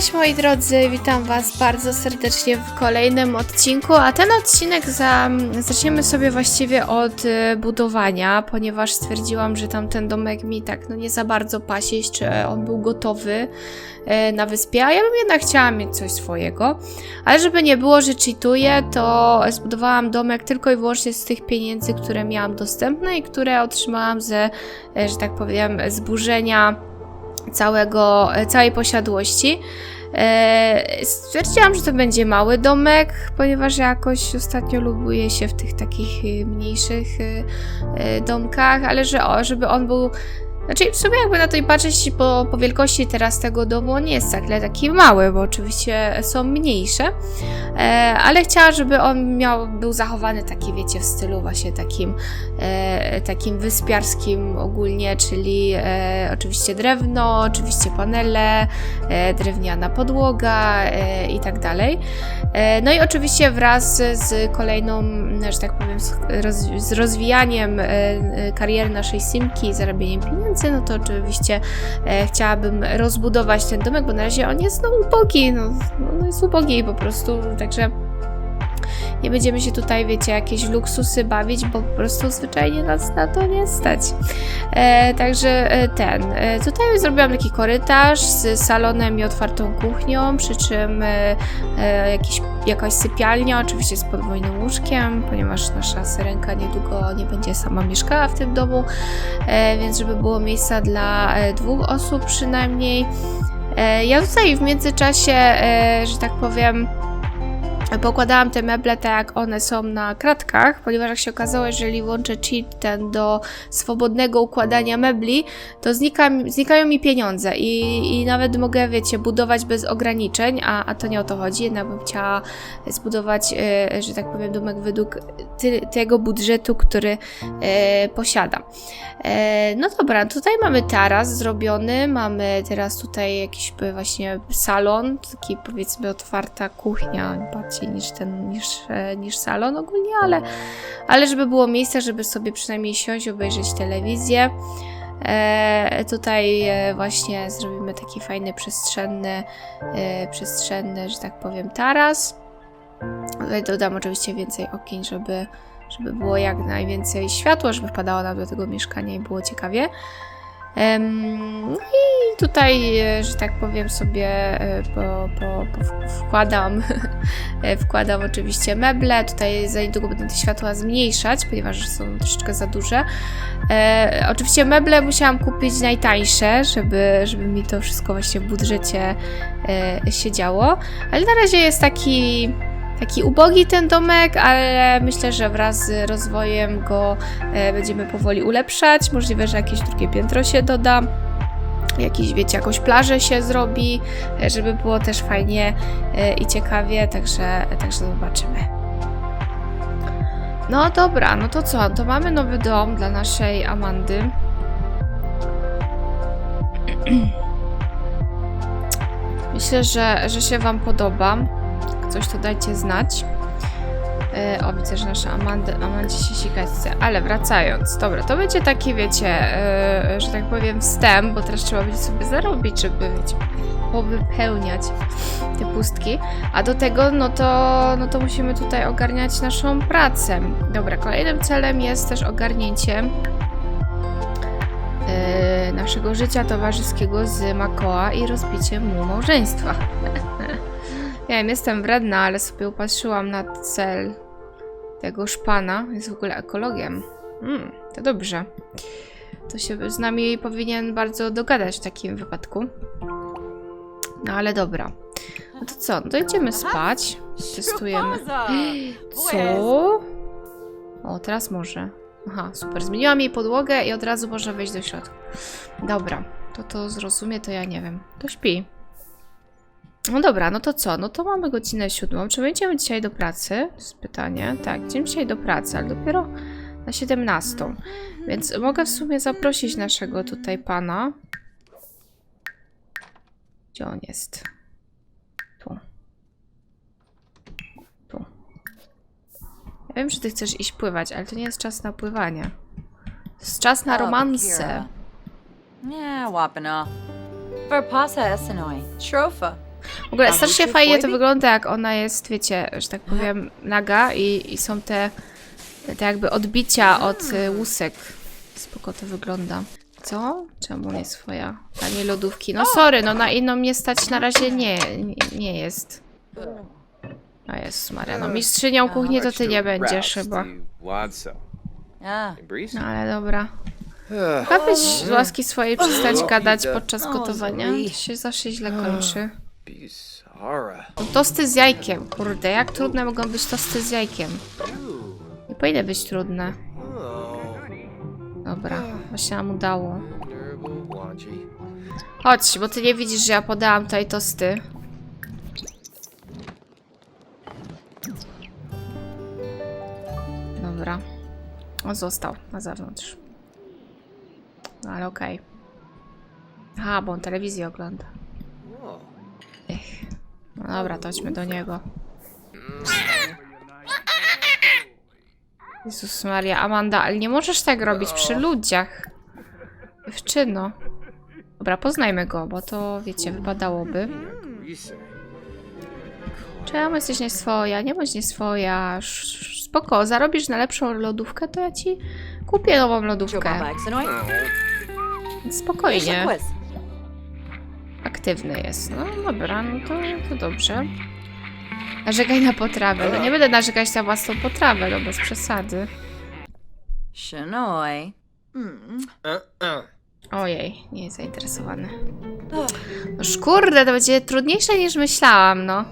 Cześć moi drodzy, witam was bardzo serdecznie w kolejnym odcinku, a ten odcinek za, zaczniemy sobie właściwie od e, budowania, ponieważ stwierdziłam, że tamten domek mi tak no nie za bardzo pasieć, czy on był gotowy e, na wyspie, a ja bym jednak chciała mieć coś swojego, ale żeby nie było, że cheatuję, to zbudowałam domek tylko i wyłącznie z tych pieniędzy, które miałam dostępne i które otrzymałam ze, e, że tak powiem, zburzenia całego, e, całej posiadłości. E, stwierdziłam, że to będzie mały domek, ponieważ jakoś ostatnio lubuję się w tych takich e, mniejszych domkach, ale że, żeby on był. Znaczy, w sumie jakby na to i patrzeć po, po wielkości teraz tego domu, on nie jest wcale taki mały, bo oczywiście są mniejsze, e, ale chciałam, żeby on miał, był zachowany taki, wiecie, w stylu właśnie takim, e, takim wyspiarskim ogólnie, czyli e, oczywiście drewno, oczywiście panele, e, drewniana podłoga e, i tak dalej. E, no i oczywiście wraz z kolejną, że tak powiem, z, roz, z rozwijaniem e, e, kariery naszej Simki zarabianiem pieniędzy, no to oczywiście e, chciałabym rozbudować ten domek, bo na razie on jest no ubogi, no, no jest ubogi po prostu, także nie będziemy się tutaj, wiecie, jakieś luksusy bawić, bo po prostu zwyczajnie nas na to nie stać. E, także e, ten. E, tutaj zrobiłam taki korytarz z salonem i otwartą kuchnią, przy czym e, e, jakiś, jakaś sypialnia, oczywiście z podwójnym łóżkiem, ponieważ nasza syrenka niedługo nie będzie sama mieszkała w tym domu, e, więc żeby było miejsca dla dwóch osób przynajmniej. Ja tutaj w międzyczasie, że tak powiem, Pokładałam te meble tak, jak one są na kratkach, ponieważ jak się okazało, jeżeli włączę cheat ten do swobodnego układania mebli, to znika, znikają mi pieniądze i, i nawet mogę, wiecie, budować bez ograniczeń, a, a to nie o to chodzi. Jednak bym chciała zbudować, e, że tak powiem, domek według ty, tego budżetu, który e, posiadam. E, no dobra, tutaj mamy taras zrobiony, mamy teraz tutaj jakiś e, właśnie salon, taki powiedzmy otwarta kuchnia, niż ten, niż, e, niż salon ogólnie, ale, ale żeby było miejsce, żeby sobie przynajmniej siąść, obejrzeć telewizję. E, tutaj e, właśnie zrobimy taki fajny, przestrzenny, e, przestrzenny, że tak powiem, taras. Tutaj dodam oczywiście więcej okien, żeby, żeby było jak najwięcej światła, żeby wpadało nam do tego mieszkania i było ciekawie. No i tutaj, e, że tak powiem sobie, e, po, po, po wkładam, wkładam oczywiście meble. Tutaj za niedługo będę te światła zmniejszać, ponieważ są troszeczkę za duże. E, oczywiście meble musiałam kupić najtańsze, żeby, żeby mi to wszystko właśnie w budżecie e, się działo. Ale na razie jest taki taki ubogi ten domek, ale myślę, że wraz z rozwojem go e, będziemy powoli ulepszać. Możliwe, że jakieś drugie piętro się doda. Jakiś, wiecie, jakąś plażę się zrobi, e, żeby było też fajnie e, i ciekawie, także, także zobaczymy. No dobra, no to co? To mamy nowy dom dla naszej Amandy. Myślę, że, że się Wam podoba. Coś to dajcie znać. E, o, widzę, że nasza Amanda, Amandzie się sikać chce. Ale wracając, dobra, to będzie taki, wiecie, e, że tak powiem, wstęp, bo teraz trzeba będzie sobie zarobić, żeby, wiecie, powypełniać te pustki. A do tego, no to, no to musimy tutaj ogarniać naszą pracę. Dobra, kolejnym celem jest też ogarnięcie e, naszego życia towarzyskiego z Makoa i rozbicie mu małżeństwa. Nie wiem, jestem wredna, ale sobie upatrzyłam na cel tego szpana. Jest w ogóle ekologiem. Mm, to dobrze. To się z nami powinien bardzo dogadać w takim wypadku. No ale dobra. No to co? No to idziemy spać. Testujemy. Co? O, teraz może. Aha, super. Zmieniłam jej podłogę i od razu można wejść do środka. Dobra. To to zrozumie, to ja nie wiem. To śpi. No dobra, no to co? No to mamy godzinę siódmą. Czy będziemy dzisiaj do pracy? To jest pytanie. Tak, idziemy dzisiaj do pracy, ale dopiero na 17. Więc mogę w sumie zaprosić naszego tutaj pana. Gdzie on jest? Tu. Tu. Ja wiem, że ty chcesz iść pływać, ale to nie jest czas na pływanie. To jest czas na Oh, romanse. Yeah, wapana. Verpasa esenoi. Shrofa. W ogóle A strasznie fajnie to wygląda, jak ona jest, wiecie, że tak powiem, naga i, i są te, te jakby odbicia od y, łusek. Spoko to wygląda. Co? Czemu nie swoja? Tanie lodówki. No sorry, no na inną mnie stać na razie nie, nie, nie jest. O Jezus Maria, no mistrzynią kuchni to ty nie będziesz chyba. No ale dobra. Mogłabyś z łaski swojej przestać gadać podczas gotowania? To się zawsze źle kończy. Tosty z jajkiem, kurde, jak trudne mogą być tosty z jajkiem? Nie powinny być trudne. Dobra, właśnie nam udało. Chodź, bo ty nie widzisz, że ja podałam tutaj tosty. Dobra. On został na zewnątrz. No ale okej. Aha, bo on telewizję ogląda. No dobra, to chodźmy do niego. Jezus Maria, Amanda, ale nie możesz tak robić przy ludziach. Dziewczyno. Dobra, poznajmy go, bo to, wiecie, wypadałoby. Czemu jesteś nie swoja? Nie bądź nie swoja. Sz- sz- Spoko, zarobisz na lepszą lodówkę, to ja ci kupię nową lodówkę. Spokojnie. Aktywny jest. No dobra, no to, to dobrze. Narzekaj na potrawę. No nie będę narzekać na własną potrawę, no bez przesady. Shanoi. Hmm. Uh-uh. Ojej, nie jest zainteresowany. No kurde, to będzie trudniejsze niż myślałam, no.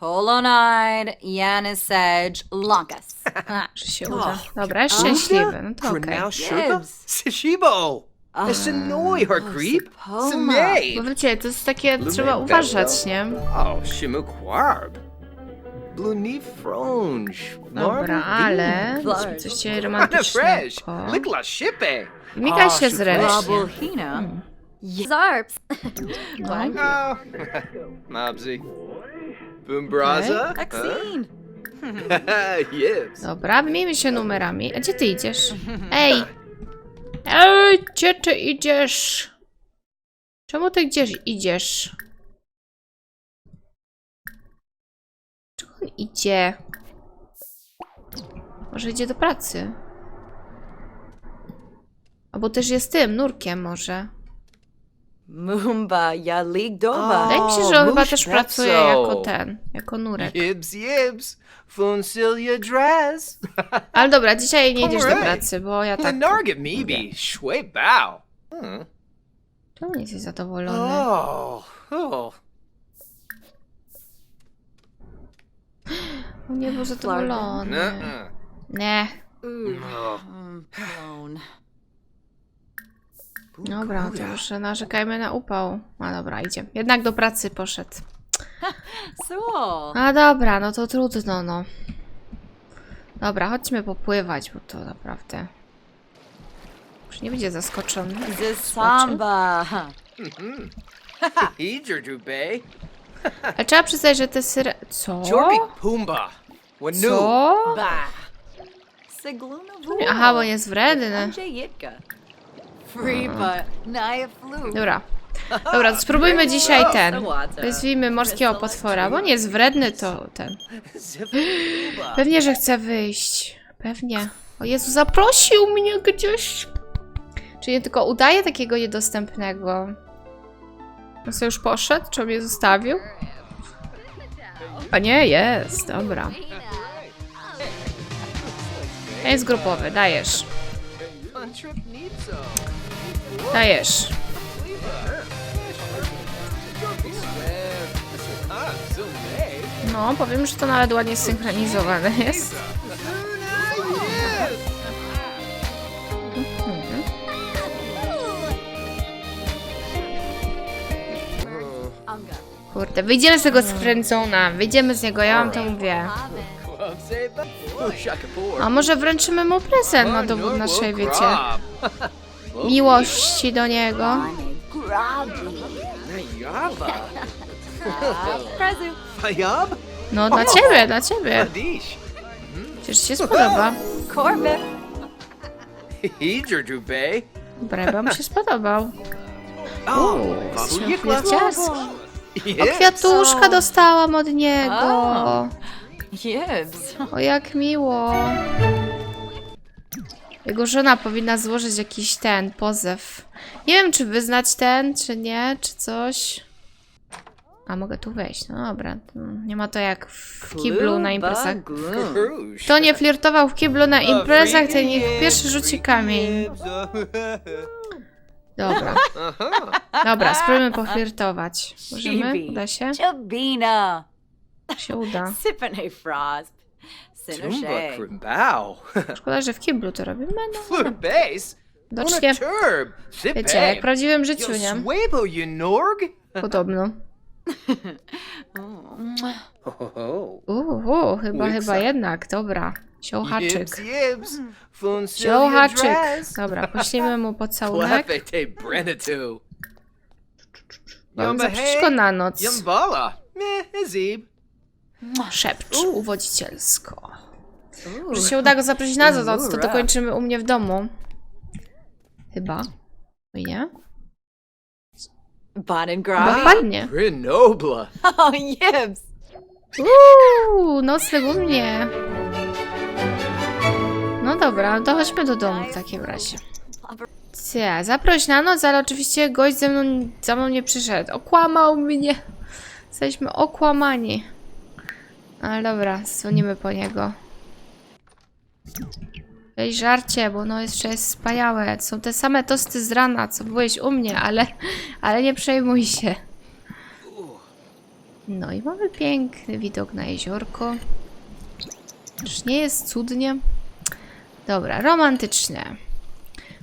Polonide, Yanis Sedge, Lankas. Że się uda. Dobra, jest szczęśliwy, no to okej. Pronounce? Yes. Esenoi, her creep! Bo wiecie, to jest takie, trzeba uważać, nie? Oh, Shimukwarb! Bluni Fronge! Dobra, ale... Musimy coś dzisiaj Kinda fresh! romantycznego. Likla shippe! Mika się Oh, zresztą. Rabulhina. Zarps. No. Mobsy. Boombraza? Exene. Yes. Dobra, wymienimy się numerami. A gdzie ty idziesz? Ej! Ej, gdzie ty idziesz? Czemu ty gdzieś idziesz? Czego on idzie? Może idzie do pracy? Albo też jest tym, nurkiem może. Mumba Yalik Doba. Wydaje mi się, że on chyba też Betso. pracuje jako ten, jako nurek. Yibs, yibs. Funcilia dress. Ale dobra, dzisiaj nie idziesz do pracy, bo ja tak... Lenarget maybe. Shui bao. Hmm. Czemu nie jesteś zadowolony? Oh. Oh. On nie był zadowolony. Nie. Dobra, to już narzekajmy na upał. A dobra, idzie. Jednak do pracy poszedł. A dobra, no to trudno, no. Dobra, chodźmy popływać, bo to naprawdę... Już nie będzie zaskoczony. The Samba. Ale trzeba przyznać, że te syre... Co? Jorbi Pumba. Co? Ba. Aha, bo jest wredny. Dobra. Dobra, to spróbujmy dzisiaj ten. Wezwijmy morskiego potwora, bo on jest wredny, to ten. Pewnie, że chce wyjść. Pewnie. O Jezu, zaprosił mnie gdzieś. Czy nie tylko udaje takiego niedostępnego? On sobie już poszedł? Czy on mnie zostawił? A nie, jest. Dobra. Jest grupowy, dajesz. Dajesz. No, powiem, że to nawet ładnie synchronizowane jest. Kurde, wyjdziemy z tego friendzona, wyjdziemy z niego, ja wam to mówię. A może wręczymy mu prezent na dowód naszej, wiecie, miłości do niego. No, dla ciebie, dla ciebie. Przecież ci się spodoba. Chyba mu się spodobał. Chwileciarski. O, kwiatuszka dostałam od niego. O, jak miło. Jego żona powinna złożyć jakiś ten pozew. Nie wiem, czy wyznać ten, czy nie, czy coś. A mogę tu wejść. No dobra. Nie ma to jak w kiblu na imprezach. Kto nie flirtował w kiblu na imprezach, ten niech pierwszy rzuci kamień. Dobra. Dobra, spróbujmy poflirtować. Możemy? Uda się? Się uda. A frost. Tumba. Szkoda, że w kiblu to robimy. No, Fleur base. Sip wiecie, jak w prawdziwym życiu, nie? swabo, you norg. Podobno. Uuu, chyba, chyba jednak, dobra. Siołhaczyk. Siołhaczyk. Dobra, poślijmy mu pocałunek. Plafete Brenatu. Mam zaprosić na noc. Yumbala. Meh, Azib. Szepcz uwodzicielsko. Że się uda go zaprosić na noc, to dokończymy u mnie w domu. Chyba. Oj nie? Bon and Chyba groggy. ładnie. Oh, yibs. Uuu, nocleg u mnie. No dobra, to chodźmy do domu w takim razie. Cia, zaproś na noc, ale oczywiście gość ze mną, za mną nie przyszedł. Okłamał mnie. Jesteśmy okłamani. Ale dobra, dzwonimy po niego. Weź żarcie, bo no jeszcze jest wspaniałe. Są te same tosty z rana, co byłeś u mnie, ale, ale nie przejmuj się. No i mamy piękny widok na jeziorko. Już nie jest cudnie. Dobra, romantycznie.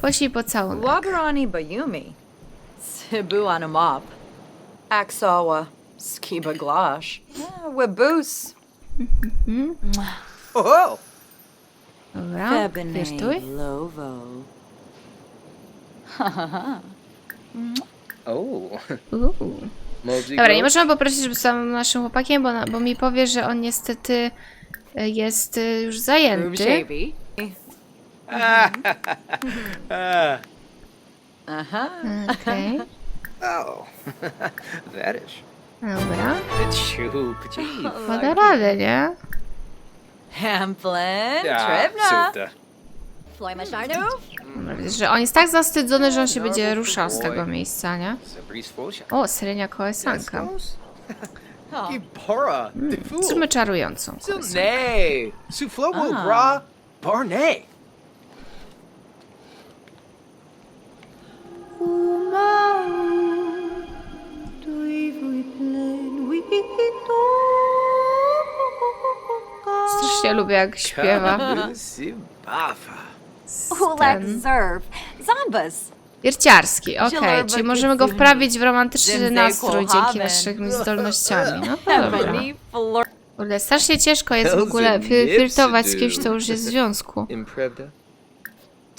Poślij pocałunek. Wabarani Bayumi. Cebu on. Aksawa. Skiba glosh. Webus. Oh, ho. Dobra, Febine flirtuj. Lovo. Oh. Uuu. Dobra, nie możemy poprosić, żeby został naszym chłopakiem, bo, na, bo mi powie, że on niestety e, jest e, już zajęty. Rujabi. Ah. Uh-huh. Okej, Oh. that is. Dobra. Chup. Gee. Poda radę, nie? Hamplin. Supta. Floima Sharnov. Dobra, wiesz, Że on jest tak zawstydzony, że on się będzie ruszał z tego miejsca, nie? O, syrenia kołysanka. Oh. Gibora. Zróbmy czarującą. kołysankę. Silne. Suflowo. Gra. Barney. Lubię jak śpiewa. Ten. Zerv. Zombas. Wierciarski, okej, czyli możemy go wprawić w romantyczny nastrój dzięki naszymi zdolnościami. No to dobra. Flor. Strasznie ciężko jest w ogóle flir- flirtować z kimś, kto już jest w związku. Imprevda.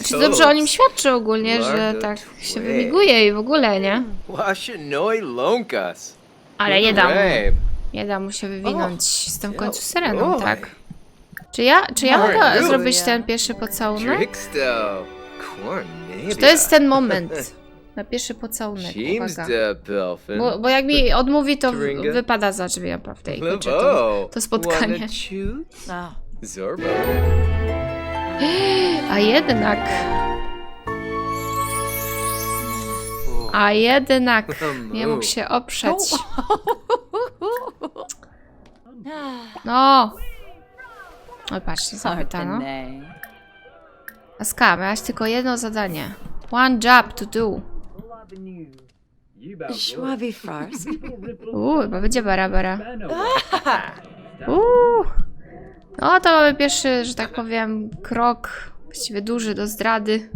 Czy dobrze o nim świadczy ogólnie, że tak się wymiguje i w ogóle, nie? Washinoi Lonkas. Ale nie da mu, Babe. nie da mu się wywinąć. Jestem w końcu syreną, tak? Czy ja, czy ja mogę zrobić ten pierwszy pocałunek? Czy to jest ten moment na pierwszy pocałunek? Uwaga. Bo, bo jak mi odmówi, to w- wypada za drzwi naprawdę i to, to spotkanie. A jednak... A jednak nie mógł się oprzeć. No! Oj, patrzcie, zapytano. Artane. Aska, miałaś tylko jedno zadanie. One job to do. Schwabi Farsk. Uuu, chyba będzie bara bara. Uuu. No to mamy pierwszy, że tak powiem, krok, właściwie duży do zdrady.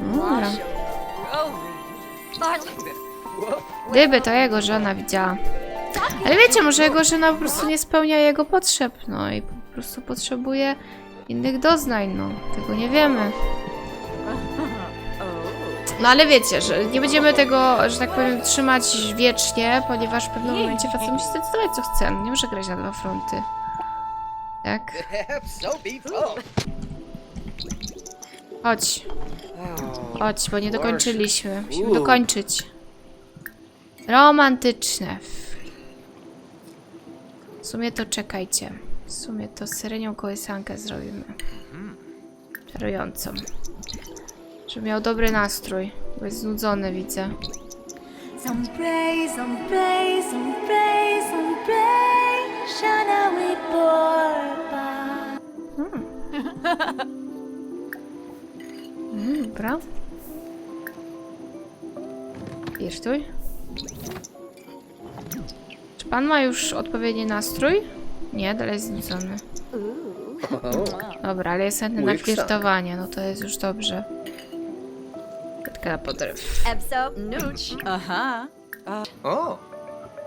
Dobra. Gdyby to jego żona widziała. Ale wiecie, może jego żona po prostu nie spełnia jego potrzeb, no i po prostu potrzebuje innych doznań, no. Tego nie wiemy. No ale wiecie, że nie będziemy tego, że tak powiem, trzymać wiecznie, ponieważ w pewnym momencie facet musi zdecydować, co chce. No, nie może grać na dwa fronty. Tak? Chodź. Chodź, bo nie dokończyliśmy. Musimy dokończyć. Romantyczne. W sumie to czekajcie. W sumie to syrenią kołysankę zrobimy. Czarującą. Żeby miał dobry nastrój. Bo jest znudzony, widzę. Sombray, sombray, sombray, sombray, Shanawi Czy pan ma już odpowiedni nastrój? Nie, dalej jest znudzony. Dobra, ale jest chętny na flirtowanie, no to jest już dobrze. Pytka na podryw. Ebso, nooch. Uh-huh. Oh.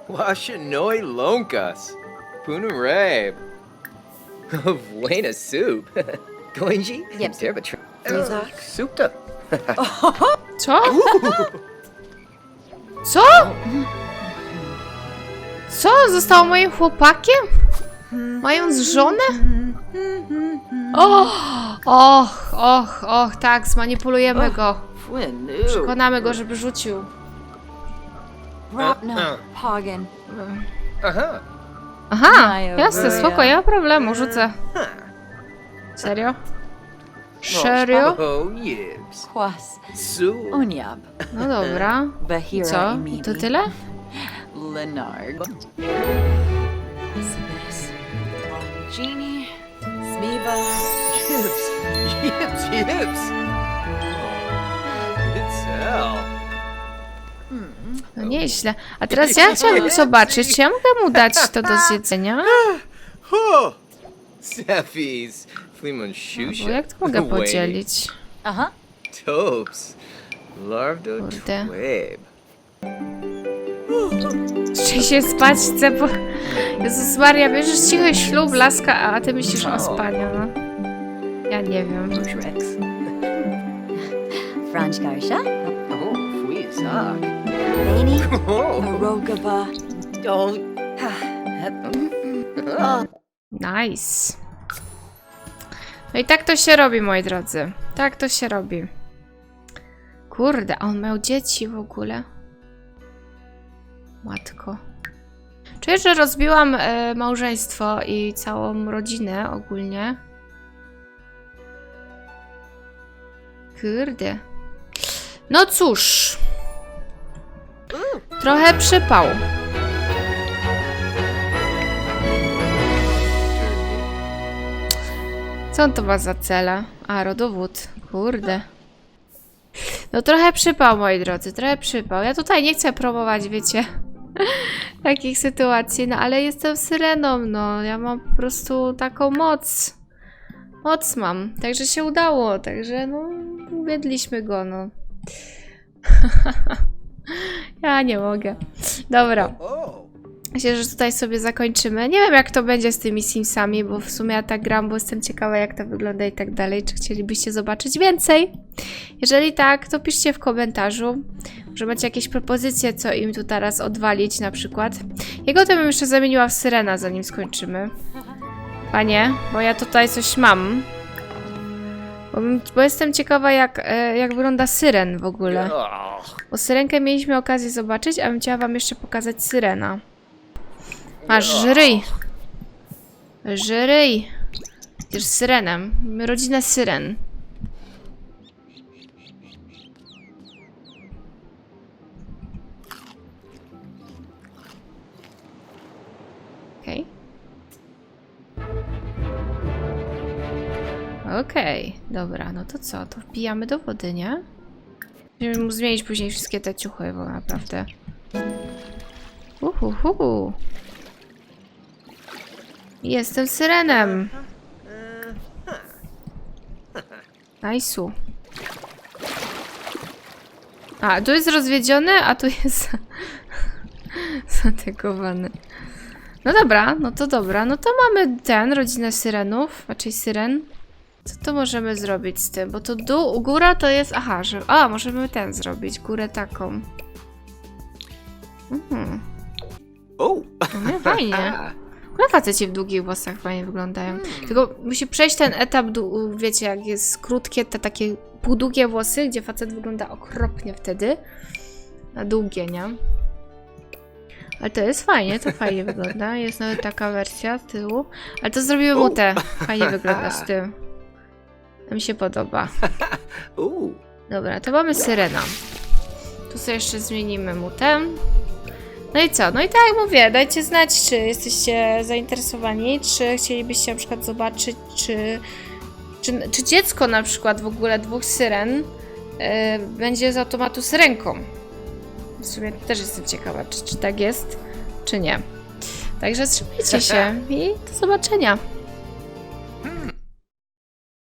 Washanoi Lonkas. Punarabe. Buena soup. Goinji? Yep. Derbatr. Rizak? Supta. Co? Co? Co? Został moim chłopakiem? Mając żonę? Och, och, och, och, tak, zmanipulujemy go. Przekonamy go, żeby rzucił. Hagen. Aha. Aha, jasne, spoko, nie ma problemu, rzucę. Serio? Serio? Oh, yibs. Kwas. Su. Unyab. No dobra. I co? I to tyle? Lenard. Genie. Smiba. Yibs. Yibs, yibs. It's hell. No nieźle. A teraz ja chciałabym zobaczyć, czy ja mogę mu dać to do zjedzenia? Oh. Bo Shusha. jak to mogę podzielić? Aha. Topes. Larvdo Kurde. Twabe. Czy się spać chcę, bo... Jezus Maria, bierzesz cichy ślub, laska, a ty myślisz o spaniu, no. Ja nie wiem. Rex. Franz Garsha, Oh, Fuizak. Oh. Arogaba. Oh. Nice. No i tak to się robi, moi drodzy. Tak to się robi. Kurde, a on miał dzieci w ogóle. Matko. Czuję, że rozbiłam e, małżeństwo i całą rodzinę ogólnie. Kurde. No cóż. Trochę przypał. Co to ma za cele? A, rodowód. Kurde. No trochę przypał, moi drodzy, trochę przypał. Ja tutaj nie chcę promować, wiecie, takich sytuacji, no ale jestem syreną, no. Ja mam po prostu taką moc. Moc mam. Także się udało, także no, uwiedliśmy go, no. ja nie mogę. Dobra. Myślę, że tutaj sobie zakończymy. Nie wiem, jak to będzie z tymi Simsami, bo w sumie ja tak gram, bo jestem ciekawa, jak to wygląda i tak dalej. Czy chcielibyście zobaczyć więcej? Jeżeli tak, to piszcie w komentarzu. Może macie jakieś propozycje, co im tu teraz odwalić na przykład. Jego to bym jeszcze zamieniła w Syrena, zanim skończymy. Panie, bo ja tutaj coś mam. Bo, bo jestem ciekawa, jak, e, jak wygląda Syren w ogóle. Bo syrenkę mieliśmy okazję zobaczyć, a bym chciała wam jeszcze pokazać syrena. Masz żryj. Żryj. Też z syrenem. Mamy rodzinę syren. Okej. Okej, dobra, no to co? To wbijamy do wody, nie? Musimy mu zmienić później wszystkie te ciuchy, bo naprawdę. Uhuhu. Jestem syrenem. Najsu. A, tu jest rozwiedziony, a tu jest zategowany. No dobra, no to dobra. No to mamy ten, rodzinę syrenów, raczej syren. Co to możemy zrobić z tym? Bo to dół, góra to jest... Aha, że... A, możemy ten zrobić, górę taką. Mhm. Oh. No nie, fajnie. No faceci w długich włosach fajnie wyglądają. Tylko musi przejść ten etap, dłu- wiecie, jak jest krótkie, te takie półdługie włosy, gdzie facet wygląda okropnie wtedy. Na długie, nie? Ale to jest fajnie, to fajnie wygląda. Jest nawet taka wersja z tyłu. Ale to zrobiły mu te. Fajnie wygląda z tym. To mi się podoba. Dobra, to mamy syrena. Tu sobie jeszcze zmienimy mu ten. No i co? No i tak mówię, dajcie znać, czy jesteście zainteresowani, czy chcielibyście na przykład zobaczyć, czy, czy, czy dziecko na przykład w ogóle dwóch syren yy, będzie z automatu syrenką. W sumie też jestem ciekawa, czy, czy tak jest, czy nie. Także trzymajcie się i do zobaczenia.